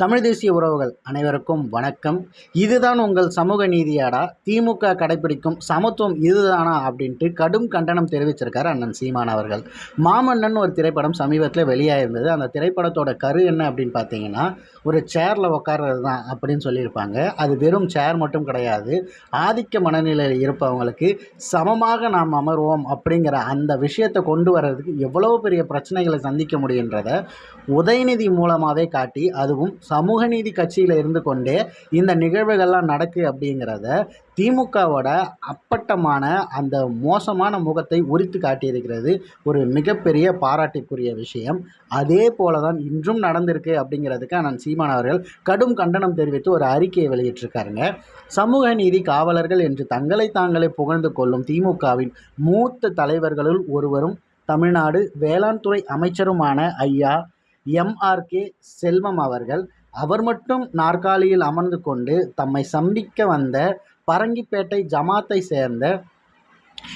தமிழ் தேசிய உறவுகள் அனைவருக்கும் வணக்கம். இதுதான் உங்கள் சமூக நீதியாடா. திமுக கடைபிடிக்கும் சமத்துவம் இதுதானா அப்படின்ட்டு கடும் கண்டனம் தெரிவிச்சிருக்கார் அண்ணன் சீமான் அவர்கள். மாமன்னன் ஒரு திரைப்படம் சமீபத்தில் வெளியாயிருந்தது. அந்த திரைப்படத்தோட கரு என்ன அப்படின்னு பார்த்தீங்கன்னா ஒரு சேரில் உட்கார்றது தான் அப்படின்னு சொல்லியிருப்பாங்க. அது வெறும் சேர் மட்டும் கிடையாது. ஆதிக்க மனநிலையில் இருப்பவங்களுக்கு சமமாக நாம் அமர்வோம் அப்படிங்கிற அந்த விஷயத்தை கொண்டு வர்றதுக்கு எவ்வளோ பெரிய பிரச்சனைகளை சந்திக்க முடியுன்றதை உதயநிதி மூலமாகவே காட்டி அதுவும் சமூக நீதி கட்சியில் இருந்து கொண்டே இந்த நிகழ்வுகள்லாம் நடக்கு அப்படிங்கிறத திமுகவோட அப்பட்டமான அந்த மோசமான முகத்தை உரித்து காட்டியிருக்கிறது ஒரு மிகப்பெரிய பாராட்டிற்குரிய விஷயம். அதே போல தான் இன்றும் நடந்திருக்கு அப்படிங்கிறதுக்கு அண்ணன் சீமான் அவர்கள் கடும் கண்டனம் தெரிவித்து ஒரு அறிக்கையை வெளியிட்டிருக்காருங்க. சமூக நீதி காவலர்கள் என்று தங்களை தாங்களே புகழ்ந்து கொள்ளும் திமுகவின் மூத்த தலைவர்களுள் ஒருவரும் தமிழ்நாடு வேளாண் துறை அமைச்சருமான ஐயா எம்ஆர்கே செல்வம் அவர்கள் அவர் மட்டும் நாற்காலியில் அமர்ந்து கொண்டு தம்மை சந்திக்க வந்த பரங்கிப்பேட்டை ஜமாத்தை சேர்ந்த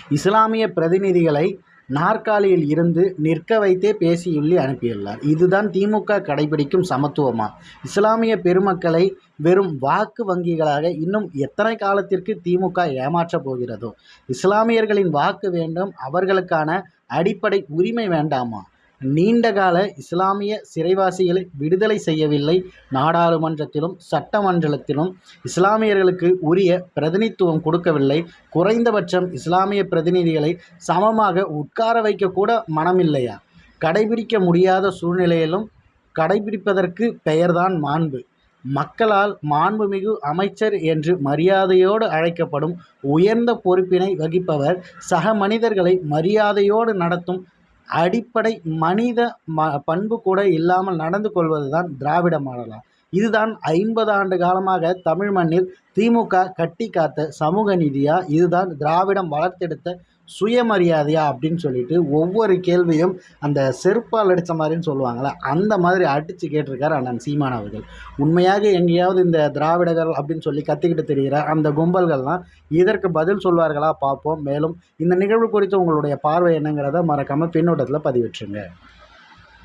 இஸ்லாமிய பிரதிநிதிகளை நாற்காலியில் இருந்து நிற்க வைத்தே பேசியுள்ளி அனுப்பியுள்ளார். இதுதான் திமுக கடைபிடிக்கும் சமத்துவமா? இஸ்லாமிய பெருமக்களை வெறும் வாக்கு வங்கிகளாக இன்னும் எத்தனை காலத்திற்கு திமுக ஏமாற்றப் போகிறதோ? இஸ்லாமியர்களின் வாக்கு வேண்டும் அவர்களுக்கான அடிப்படை உரிமை வேண்டாமா? நீண்டகால இஸ்லாமிய சிறைவாசிகளை விடுதலை செய்யவில்லை. நாடாளுமன்றத்திலும் சட்டமன்றத்திலும் இஸ்லாமியர்களுக்கு உரிய பிரதிநிதித்துவம் கொடுக்கவில்லை. குறைந்தபட்சம் இஸ்லாமிய பிரதிநிதிகளை சமமாக உட்கார வைக்கக்கூட மனமில்லையா? கடைபிடிக்க முடியாத சூழ்நிலையிலும் கடைபிடிப்பதற்கு பெயர்தான் மாண்பு. மக்களால் மாண்புமிகு அமைச்சர் என்று மரியாதையோடு அழைக்கப்படும் உயர்ந்த பொறுப்பினை வகிப்பவர் சக மனிதர்களை மரியாதையோடு நடத்தும் அடிப்படை மனித ம பண்பு கூட இல்லாமல் நடந்து கொள்வது தான் திராவிட மாடலா? இதுதான் ஐம்பது ஆண்டு காலமாக தமிழ் மண்ணில் திமுக கட்டி காத்த சமூக நீதியா? இதுதான் திராவிடம் வளர்த்தெடுத்த சுயமரியாதையா அப்படின்னு சொல்லிட்டு ஒவ்வொரு கேள்வியும் அந்த செருப்பால் அடித்த மாதிரின்னு சொல்லுவாங்கள்ல அந்த மாதிரி அடித்து கேட்டிருக்காரு அண்ணன் சீமான் அவர்கள். உண்மையாக எங்கேயாவது இந்த திராவிடர்கள் அப்படின்னு சொல்லி கத்திக்கிட்டு தெரிகிற அந்த கும்பல்கள்லாம் இதற்கு பதில் சொல்வார்களா பார்ப்போம். மேலும் இந்த நிகழ்வு குறித்து உங்களுடைய பார்வை என்னங்கிறத மறக்காமல் பின்னோட்டத்தில் பதிவிட்டுருங்க.